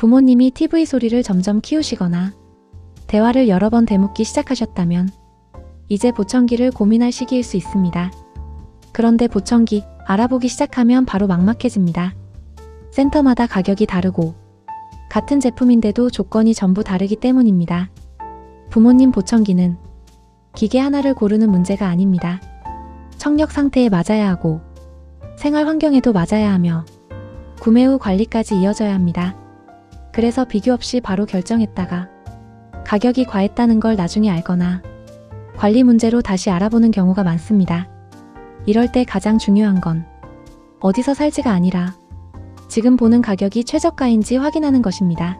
부모님이 TV 소리를 점점 키우시거나 대화를 여러 번 되묻기 시작하셨다면 이제 보청기를 고민할 시기일 수 있습니다. 그런데 보청기 알아보기 시작하면 바로 막막해집니다. 센터마다 가격이 다르고 같은 제품인데도 조건이 전부 다르기 때문입니다. 부모님 보청기는 기계 하나를 고르는 문제가 아닙니다. 청력 상태에 맞아야 하고 생활 환경에도 맞아야 하며 구매 후 관리까지 이어져야 합니다. 그래서 비교 없이 바로 결정했다가 가격이 과했다는 걸 나중에 알거나 관리 문제로 다시 알아보는 경우가 많습니다. 이럴 때 가장 중요한 건 어디서 살지가 아니라 지금 보는 가격이 최저가인지 확인하는 것입니다.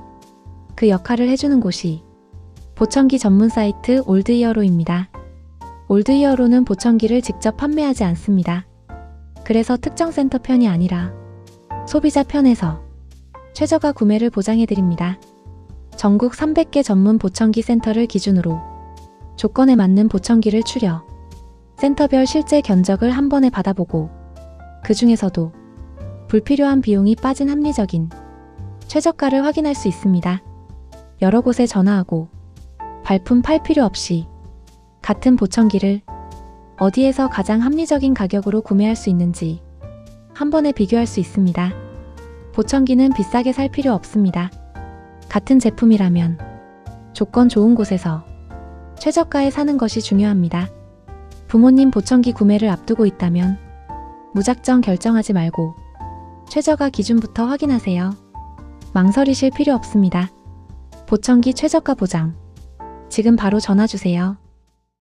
그 역할을 해주는 곳이 보청기 전문 사이트 올드이어로입니다. 올드이어로는 보청기를 직접 판매하지 않습니다. 그래서 특정 센터 편이 아니라 소비자 편에서 최저가 구매를 보장해드립니다. 전국 300개 전문 보청기 센터를 기준으로 조건에 맞는 보청기를 추려 센터별 실제 견적을 한 번에 받아보고 그 중에서도 불필요한 비용이 빠진 합리적인 최저가를 확인할 수 있습니다. 여러 곳에 전화하고 발품 팔 필요 없이 같은 보청기를 어디에서 가장 합리적인 가격으로 구매할 수 있는지 한 번에 비교할 수 있습니다. 보청기는 비싸게 살 필요 없습니다. 같은 제품이라면 조건 좋은 곳에서 최저가에 사는 것이 중요합니다. 부모님 보청기 구매를 앞두고 있다면 무작정 결정하지 말고 최저가 기준부터 확인하세요. 망설이실 필요 없습니다. 보청기 최저가 보장. 지금 바로 전화 주세요.